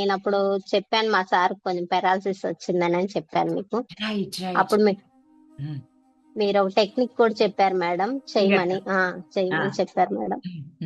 నేను అప్పుడు చెప్పాను మా సార్ కొంచెం పెరాలసిస్ వచ్చిందని అని చెప్పాను మీకు అప్పుడు మీ- Hmm. మీరు ఒక టెక్నిక్ కూడా చెప్పారు మేడం. చేయమని. ఆ చేయమని Ah. చెప్పారు మేడం.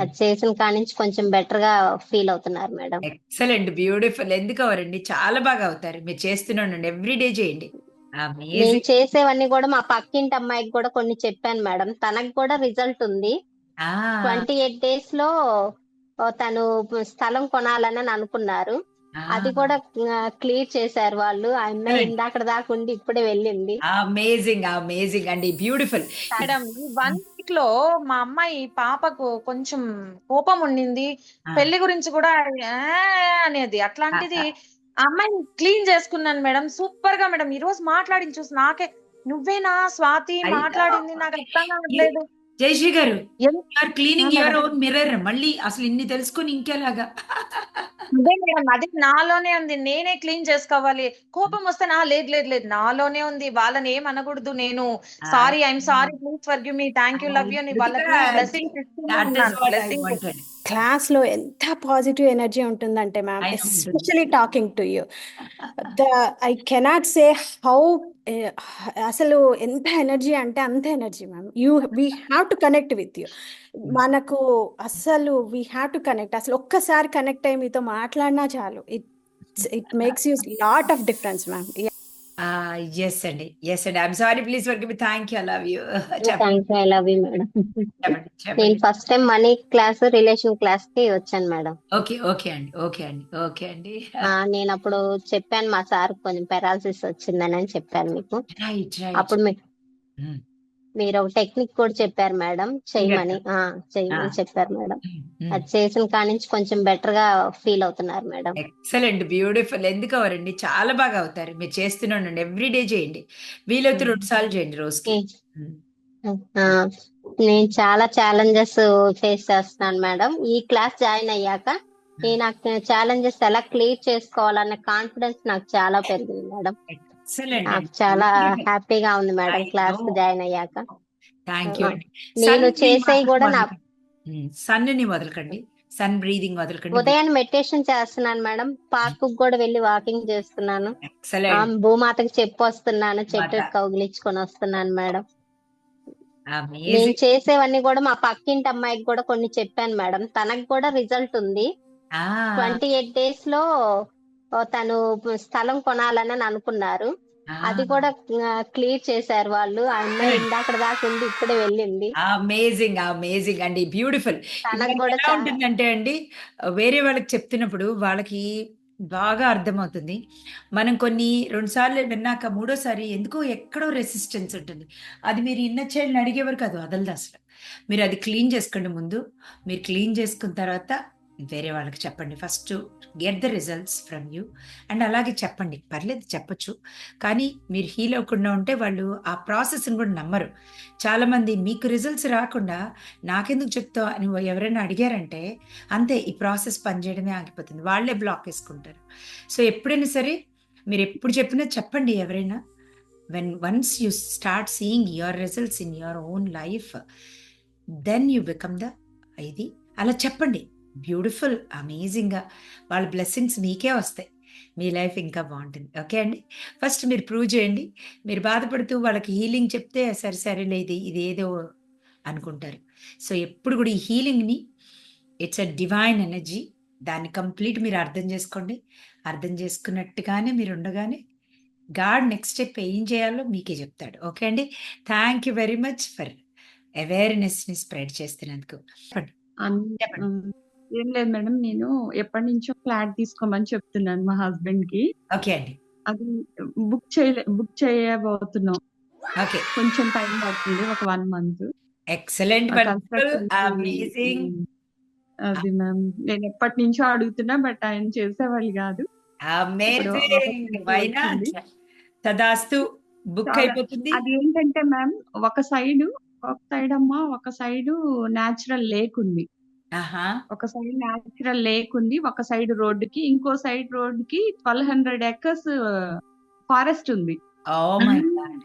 అది చేసిన కాడి నుంచి కొంచెం బెటర్గా ఫీల్ అవుతున్నారు మేడం. ఎక్సలెంట్ బ్యూటిఫుల్ ఎందుకు అవరండి? చాలా బాగా అవుతారు. మీరు చేస్తున్నాండి. ఎవ్రీ డే చేయండి. నేను అమేజింగ్ చేసేవన్నీ కూడా మా పక్కింటి అమ్మాయికి కూడా కొన్ని చెప్పాను మేడం. తనకు కూడా రిజల్ట్ ఉంది. ట్వంటీ ఎయిట్ డేస్లో ఓ, తను స్థలం కొనాలని అనుకున్నారు. అది కూడా క్లియర్ చేశారు వాళ్ళు. ఆ అమ్మాయి. ఇందాక దాకా ఉండి ఇప్పుడే వెళ్ళింది. అమేజింగ్ అమేజింగ్ అండి. బ్యూటిఫుల్ మేడం వన్ వీక్లో మా అమ్మాయి పాపకు కొంచెం కోపం ఉండింది. పెళ్ళి గురించి కూడా ఆ అనేది. అట్లాంటిది ఆ అమ్మాయిని క్లీన్ చేసుకున్నాను మేడం. సూపర్గా మేడం. ఈ రోజు మాట్లాడింది చూసి నాకే నువ్వేనా స్వాతి. మాట్లాడింది? నాకు అర్థం కావట్లేదు. జయశ్రీ గారు క్లీనింగ్ యువర్. ఓన్ మిర్రర్ మళ్ళీ అసలు ఇన్ని తెలుసుకొని ఇంకేలాగా? అదే మేడం అది నాలోనే ఉంది. నేనే క్లీన్ చేసుకోవాలి. కోపం వస్తే నా లేదు లేదు లేదు. నాలోనే ఉంది. వాళ్ళని ఏం అనకూడదు నేను. Sorry I'm sorry please forgive me thank you love you వాళ్ళకి. క్లాస్లో ఎంత పాజిటివ్ ఎనర్జీ ఉంటుందంటే ma'am. Especially talking to you the I cannot say how అసలు ఎంత ఎనర్జీ అంటే అంత energy ma'am you we have to connect with you మనకు అసలు వీ హ్యావ్ టు కనెక్ట్ అసలు ఒక్కసారి కనెక్ట్ అయ్యి మీతో మాట్లాడినా చాలు. It it makes you lot of difference ma'am yes అండి. ఎస్ అండి. I'm sorry please forgive thank you love you thank you I love you madam నేను first time money class relation క్లాస్కి వచ్చాను మేడం ఓకే ఓకే అండి okay అండి okay అండి. నేను అప్పుడు చెప్పాను మా సార్ కొంచెం పెరాలసిస్ వచ్చిందని అని చెప్పాను మీకు. రైట్ అప్పుడు రైట్ మీ- మీరు టెక్నిక్ కూడా చెప్పారు మేడం. చేయమని. ఆ చేయమని. చెప్పారు మేడం. అది చేసిన కాడి నుంచి కొంచెం బెటర్గా ఫీల్ అవుతున్నారు మేడం. Excellent beautiful. ఎందుకు అవరండి చాలా బాగా అవుతారు. మీరు చేస్తున్నాండి ఎవ్రీ డే చేయండి. వీలైతే. రెండు సార్లు చేయండి రోజుకి. నేను చాలా ఛాలెంజెస్ ఫేస్ చేస్తున్నాను మేడం. ఈ క్లాస్ జాయిన్ అయ్యాక నేను ఛాలెంజెస్ ఎలా క్లియర్ చేసుకోవాలన్న కాన్ఫిడెన్స్ నాకు చాలా పెరిగింది మేడం. నాకు చాలా హ్యాపీగా ఉంది మేడం క్లాస్. జాయిన్ అయ్యాక. థ్యాంక్ యూ అండి నేను చేసేవి కూడా నా సన్ని వదలకండి. Sun breathing వదలకండి. ఉదయాన్నే మెడిటేషన్ చేస్తున్నాను మేడం. పార్క్ కూడా వెళ్ళి వాకింగ్ చేస్తున్నాను. భూమాతకి చెప్పు వస్తున్నాను చెట్టు. కౌగిలించుకొని వస్తున్నాను మేడం. నేను చేసేవన్నీ కూడా మా పక్కింటి అమ్మాయికి కూడా కొన్ని చెప్పాను మేడం. తనకు కూడా రిజల్ట్ ఉంది. ట్వంటీ ఎయిట్ డేస్లో తను స్థలం కొనాలని అనుకున్నారు. అది కూడా క్లియర్ చేశారు వాళ్ళు. అమ్మాయి. ఇందాక దాకా ఉండి ఇప్పుడే వెళ్ళింది. అమేజింగ్ అమేజింగ్ అండి. బ్యూటిఫుల్ ఎలా ఉంటుందంటే అండి వేరే వాళ్ళకి చెప్తున్నప్పుడు వాళ్ళకి బాగా అర్థమవుతుంది. మనం కొన్ని రెండు సార్లు విన్నాక మూడోసారి ఎందుకో ఎక్కడో రెసిస్టెన్స్ ఉంటుంది. అది మీరు ఇన్న చైల్డ్ని అడిగే వరకు అది వదలదు అసలు. మీరు అది క్లీన్ చేసుకోండి ముందు. మీరు క్లీన్ చేసుకున్న తర్వాత వేరే వాళ్ళకి చెప్పండి. First get the results from you. And అలాగే చెప్పండి. పర్లేదు చెప్పొచ్చు. కానీ మీరు హీల్ అవ్వకుండా ఉంటే వాళ్ళు ఆ ప్రాసెస్ని కూడా నమ్మరు. చాలామంది మీకు రిజల్ట్స్ రాకుండా నాకెందుకు చెప్తావు అని ఎవరైనా అడిగారంటే అంతే ఈ ప్రాసెస్ పనిచేయడమే ఆగిపోతుంది. వాళ్ళే బ్లాక్ వేసుకుంటారు. సో ఎప్పుడైనా సరే మీరు ఎప్పుడు చెప్పినా చెప్పండి ఎవరైనా. When once you start seeing your results in your own life then you become the ఇది. అలా చెప్పండి. బ్యూటిఫుల్ అమేజింగ్గా వాళ్ళ బ్లెస్సింగ్స్ మీకే వస్తాయి. మీ లైఫ్ ఇంకా బాగుంటుంది. ఓకే అండి? ఫస్ట్ మీరు ప్రూవ్ చేయండి. మీరు బాధపడుతూ వాళ్ళకి హీలింగ్ చెప్తే సరే సరేలే ఇది ఇదేదో అనుకుంటారు. సో ఎప్పుడు కూడా ఈ హీలింగ్ని ఇట్స్ అ డివైన్ ఎనర్జీ. దాన్ని కంప్లీట్ మీరు అర్థం చేసుకోండి. అర్థం చేసుకున్నట్టుగానే మీరు ఉండగానే గాడ్ నెక్స్ట్ స్టెప్ ఏం చేయాలో మీకే చెప్తాడు. ఓకే అండి? Thank you very much for అవేర్నెస్ని spread చేస్తున్నందుకు చెప్పండి. ఏం లేదు మేడం నేను ఎప్పటి నుంచో ఫ్లాట్ తీసుకోమని చెప్తున్నాను మా హస్బెండ్కి ఓకే అండి. అది బుక్ చేయలే బుక్ చేయబోతున్నాం. ఓకే. కొంచెం టైం పడుతుంది ఒక వన్ మంత్. ఎక్సలెంట్ అమేజింగ్ అది మ్యామ్ నేను ఎప్పటి నుంచో అడుగుతున్నా బట్ ఆయన చేసేవాళ్ళు కాదు. తదాస్తు బుక్ అయిపోతుంది. అది ఏంటంటే మ్యామ్ ఒక సైడ్ ఒక సైడ్ అమ్మా ఒక సైడ్ న్యాచురల్ లేక్ ఉంది. ఒక సైడ్ న్యాచురల్ లేక్ ఉంది ఒక సైడ్ రోడ్డుకి ఇంకో సైడ్ రోడ్డుకి ట్వెల్వ్ హండ్రెడ్ ఎకర్స్ ఫారెస్ట్ ఉంది. ఓ మై గాడ్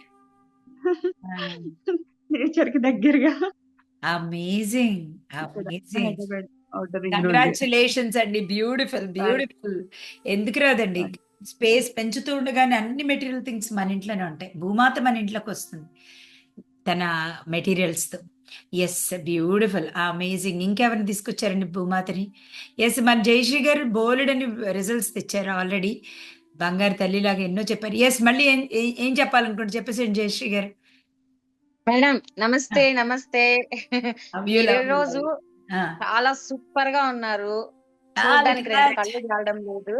నేచర్కి దగ్గరగా. అమేజింగ్. కంగ్రాచులేషన్స్ అండి. బ్యూటిఫుల్ బ్యూటిఫుల్ ఎందుకు రాదండి? స్పేస్ పెంచుతూ ఉండగానే అన్ని మెటీరియల్ థింగ్స్ మన ఇంట్లోనే ఉంటాయి. భూమాత మన ఇంట్లోకి వస్తుంది. తన మెటీరియల్స్తో. ఎస్ బ్యూటిఫుల్ అమేజింగ్ ఇంకెవరిని తీసుకొచ్చారండి భూమాతని? ఎస్ మన జయశ్రీ గారు బోలెడ్ అని రిజల్ట్స్ తెచ్చారు ఆల్రెడీ బంగారు తల్లిలాగా ఎన్నో చెప్పారు. ఎస్ మళ్ళీ ఏం చెప్పాలనుకుంటే చెప్పేసి జయశ్రీ గారు. మేడం నమస్తే నమస్తే. రోజు చాలా సూపర్గా ఉన్నారు చూడడానికి రెండు congrats. కళ్ళు చాలడం లేదు.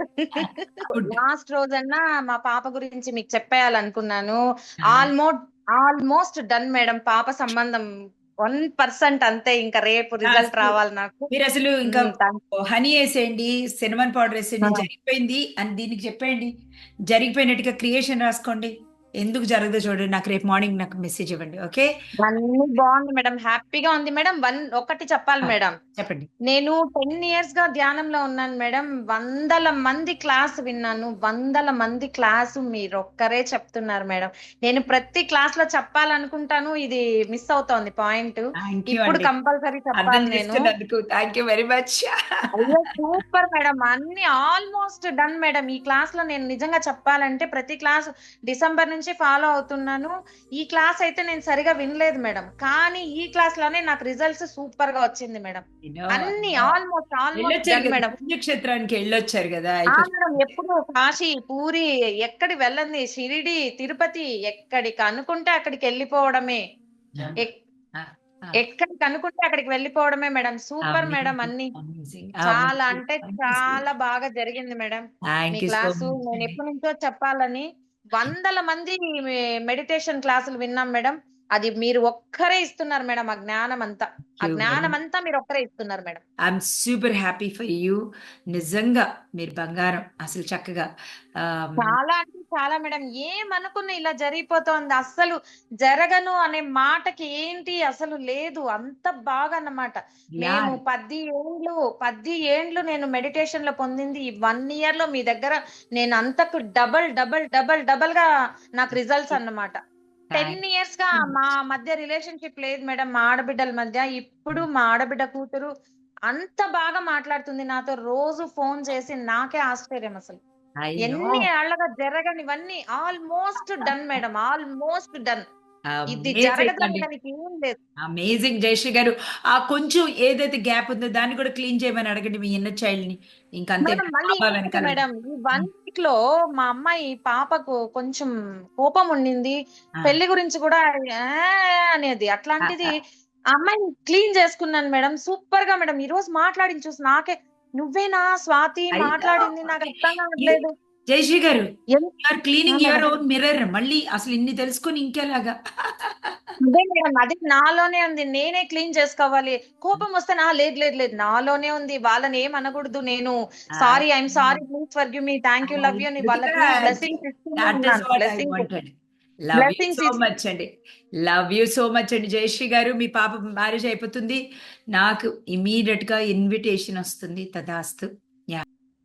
లాస్ట్ రోజన్నా మా పాప గురించి మీకు చెప్పేయాలనుకున్నాను. Almost almost done madam. పాప సంబంధం వన్ పర్సెంట్ అంతే ఇంకా రేపు రిజల్ట్ రావాలి నాకు. మీరు అసలు ఇంకా హనీ వేసేయండి సినిమన్ పౌడర్ వేసేయండి. జరిగిపోయింది అని దీనికి చెప్పేయండి. జరిగిపోయినట్టుగా క్రియేషన్ రాసుకోండి. ఎందుకు జరగదో చూడండి. నాకు రేపు మార్నింగ్ నాకు మెసేజ్ ఇవ్వండి ఓకే? అన్ని బాగుంది మేడం. హ్యాపీగా ఉంది మేడం. వన్ ఒకటి చెప్పాలి. మేడం. చెప్పండి. నేను టెన్ ఇయర్స్గా ధ్యానంలో ఉన్నాను మేడం. వందల మంది క్లాస్ విన్నాను. వందల మంది క్లాసు మీరు ఒక్కరే చెప్తున్నారు మేడం. నేను ప్రతి క్లాస్లో చెప్పాలనుకుంటాను. ఇది మిస్ అవుతోంది పాయింట్ ఇప్పుడు కంపల్సరీ చెప్పాలి నేను. Thank you very much super madam. అన్ని ఆల్మోస్ట్ డన్ మేడం. ఈ క్లాస్లో నేను నిజంగా చెప్పాలంటే ప్రతి క్లాస్ డిసెంబర్ నుంచి ఫాలో అవుతున్నాను. ఈ క్లాస్ అయితే నేను సరిగా వినలేదు మేడం. కానీ ఈ క్లాస్లోనే నాకు రిజల్ట్స్ సూపర్గా వచ్చింది మేడం. అన్ని ఆల్మోస్ట్ ఆల్మోస్ట్ మేడం. పుణ్యక్షేత్రానికి వెళ్ళొచ్చారు కదా. మేడం ఎప్పుడు కాశీ పూరి ఎక్కడి వెళ్ళంది షిరిడి తిరుపతి ఎక్కడికి అనుకుంటే అక్కడికి వెళ్ళిపోవడమే. ఎక్కడికి అనుకుంటే అక్కడికి వెళ్ళిపోవడమే మేడం. సూపర్ మేడం అన్ని. చాలా అంటే. చాలా బాగా జరిగింది మేడం. మీ క్లాసు నేను. ఎప్పటి నుంచో చెప్పాలని వందల మంది మెడిటేషన్ క్లాసులు విన్నాం మేడం. అది మీరు ఒక్కరే ఇస్తున్నారు మేడం ఆ జ్ఞానం అంతా ఆ జ్ఞానం అంతా మీరు ఒక్కరే ఇస్తున్నారు madam. I'm super happy for you నిజంగా మీరు బంగారం అసలు చక్కగా చాలా అంటే చాలా మేడం. ఏమనుకున్న ఇలా జరిగిపోతోంది. అస్సలు జరగను అనే మాటకి ఏంటి అసలు లేదు. అంత బాగా అన్నమాట మేము పది ఏండ్లు పది ఏండ్లు నేను మెడిటేషన్లో పొందింది. ఈ వన్ ఇయర్లో మీ దగ్గర నేను అంతకు డబల్ డబల్ డబల్ డబల్గా నాకు రిజల్ట్స్ అన్నమాట. టెన్ ఇయర్స్గా మా మధ్య రిలేషన్షిప్ లేదు మేడం మా ఆడబిడ్డల మధ్య. ఇప్పుడు మా ఆడబిడ్డ కూతురు అంత బాగా మాట్లాడుతుంది. నాతో రోజు ఫోన్ చేసి నాకే ఆశ్చర్యం అసలు. ఎన్ని ఏళ్ళగా జరగనివన్నీ almost done madam almost done. Amazing Jayashree garu. ఆ కొంచెం ఏదైతే గ్యాప్ ఉందో దాన్ని కూడా క్లీన్ చేయమని అడగండి మీ ఇన్నర్ చైల్డ్ని. ఏంటి వెనకాల మేడం? ఈ వన్ లో మా అమ్మాయి పాపకు కొంచెం కోపం ఉండింది. పెళ్ళి గురించి కూడా అనేది. అట్లాంటిది అమ్మాయిని క్లీన్ చేసుకున్నాను మేడం. సూపర్గా మేడం. ఈ రోజు మాట్లాడింది చూసి నాకే నువ్వేనా స్వాతి. మాట్లాడింది నాకు అర్థం కావట్లేదు. Jayashree garu are cleaning your. Own mirror మళ్ళీ అసలు ఇన్ని తెలుసుకొని ఇంకేలాగా? అదే మేడం అది నాలోనే ఉంది. నేనే క్లీన్ చేసుకోవాలి. కోపం వస్తే నా లేదు లేదు లేదు. నాలోనే ఉంది. వాళ్ళని ఏం అనకూడదు నేను. Sorry I'm sorry please forgive me thank you love you you much అండి లవ్ యూ సో మచ్ అండి జయశ్రీ గారు మీ పాప మ్యారేజ్ అయిపోతుంది. నాకు ఇమీడియట్గా ఇన్విటేషన్ వస్తుంది. తదాస్తు.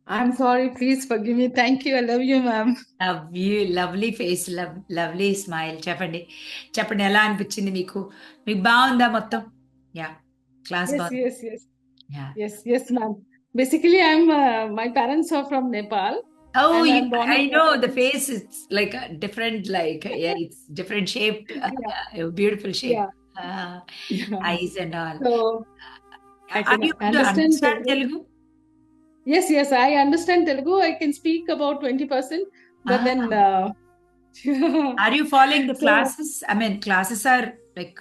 I'm sorry, please forgive me. Thank you. I love you, ma'am. Love you lovely face love lovely smile చెప్పండి చెప్పండి ఎలా అనిపించింది మీకు మీకు బాగుందా మొత్తం యా క్లాస్ Yes, బాగుంది yes, yes. Yeah Yes, yes, ma'am. Basically, I'm uh, my parents are from Nepal. Oh, And you, I'm born I in know Nepal. the face is like a different, like yeah, it's different shaped, a beautiful shape, Yeah. uh, Yeah. eyes and all. So I Are can you able to understand understand Telugu. Telugu? Yes, yes, I understand Telugu. I can speak about twenty percent, but then. Uh, Are you following the classes? I mean, classes are like.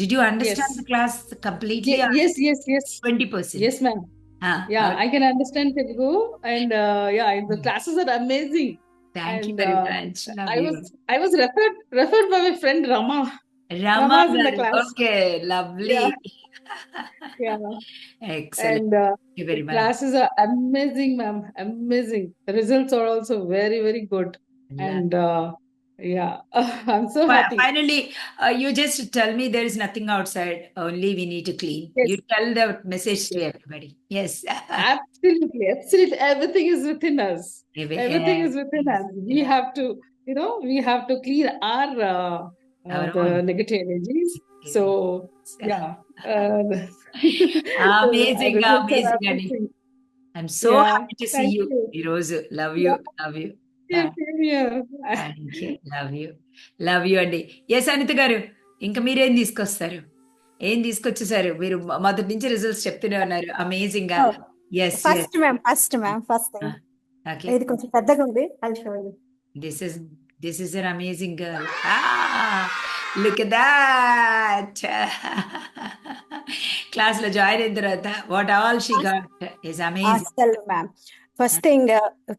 Did you understand Yes. the class completely? ye- yes, yes, yes, Twenty percent. yes, ma'am. Ah, Yeah, okay. I can understand Telugu, and uh, yeah, the Hmm. classes are amazing. Thank you very uh, much. Love I you. was I was referred referred by my friend Rama. Rama. Rama's in the class. Okay, lovely. Yeah. Yeah, Excellent. and uh, Thank you very much. classes are amazing, ma'am. Amazing. The results are also very, very good. Love And uh, yeah, I'm so Fi- happy. Finally, uh, you just tell me there is nothing outside, only we need to clean. Yes. You tell the message to everybody. Yes. Absolutely, absolutely. Everything is within us. Every- Everything yeah. is within us. We Yeah. have to, you know, we have to clean our uh, Our the negative energies. So yeah, uh, Amazing, the amazing, Annie. Yeah, you you. ఈ రోజు love you love you Yeah, same here. Thank you love you love you అండి yes Anitha గారు ఇంకా మీరేం తీసుకొస్తారు? ఏం తీసుకొచ్చేసారు? మీరు మ- మొదటి నుంచి రిజల్ట్స్ చెప్తూనే ఉన్నారు. అమేజింగ్గా. Yes first ma'am first ma'am first okay ఇది కొంచెం పెద్దగా ఉంది. అది చూడండి this is this is an amazing girl look that క్లాస్లో జాయిన్ అయిన తర్వాత what all she got is amazing అసలు మ్యామ్ ఫస్ట్ థింగ్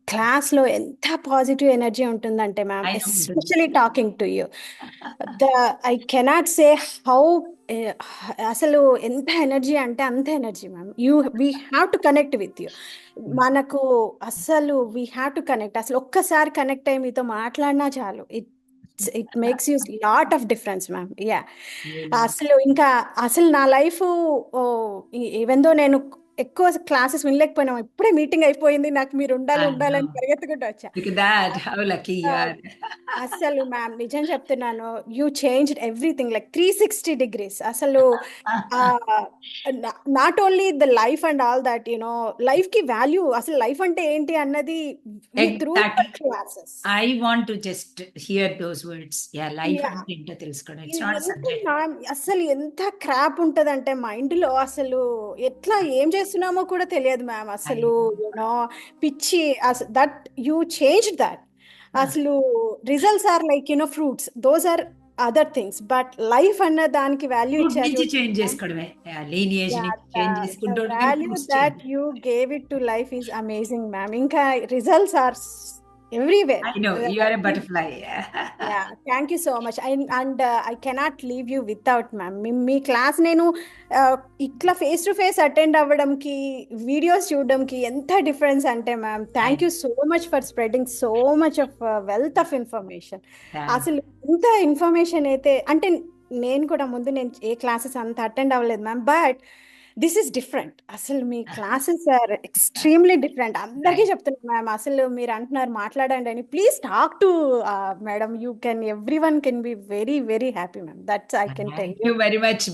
క్లాస్లో ఎంత పాజిటివ్ ఎనర్జీ ఉంటుందంటే ma'am. Especially talking to you the I cannot say how అసలు ఎంత energy అంటే అంత energy ma'am you we have to connect with you మనకు అసలు వీ హ్యావ్ టు కనెక్ట్ అసలు ఒక్కసారి కనెక్ట్ అయ్యి మీతో మాట్లాడినా చాలు. It it makes you lot of difference ma'am yeah అసలు ఇంకా అసలు నా లైఫ్ ఈవెన్ దో నేను ఎక్కువ క్లాసెస్ వినలేకపోయినా. ఇప్పుడే మీటింగ్ అయిపోయింది. నాకు మీరు ఉండాలి ఉండాలని. పరిగెత్తుకుంటూ వచ్చా. అసలు మ్యామ్ నిజం చెప్తున్నాను. You change everything. Like three sixty degrees. అసలు not only the life and all that you know లైఫ్కి వాల్యూ అసలు లైఫ్ అంటే ఏంటి అన్నది through. Classes. I want to just hear those words yeah life. అంటే ఏంటో తెలుసుకోవడం. ఇట్స్ నాట్ అసలు ఎంత క్రాప్ ఉంటదంటే మైండ్లో అసలు ఎట్లా ఏం చేస్తున్నామో కూడా తెలియదు మ్యామ్ అసలు యూనో పిచ్చి దట్ యూ చేంజ్ దట్ అసలు results are like you know fruits those are other things but life అన్న దానికి వాల్యూ ఇచ్చారు చేంజ్ చేసుకోవడమే. ని చేంజ్ చేసుకుంటూ value that you gave it to life is amazing ma'am ఇంకా results are everywhere I know you are a butterfly yeah. Thank you so much. And and uh, i cannot leave you without ma'am me class నేను ఇట్లా face to face attend అవ్వడంకి videos చూడడంకి ఎంత difference అంటే ma'am thank you so much for spreading so much of wealth of information అసలు ఇంత information అయితే అంటే నేను కూడా ముందు నేను ఏ క్లాసెస్ అంత అటెండ్ అవ్వలేదు ma'am but this is different అసలు మీ క్లాసెస్ ఆర్ ఎక్స్ట్రీమ్లీ డిఫరెంట్ అందరికీ చెప్తున్నాను మ్యామ్ అసలు మీరు అంటున్నారు మాట్లాడండి అని. Please talk to madam you can every one can be very very happy ma'am that's I can tell you very much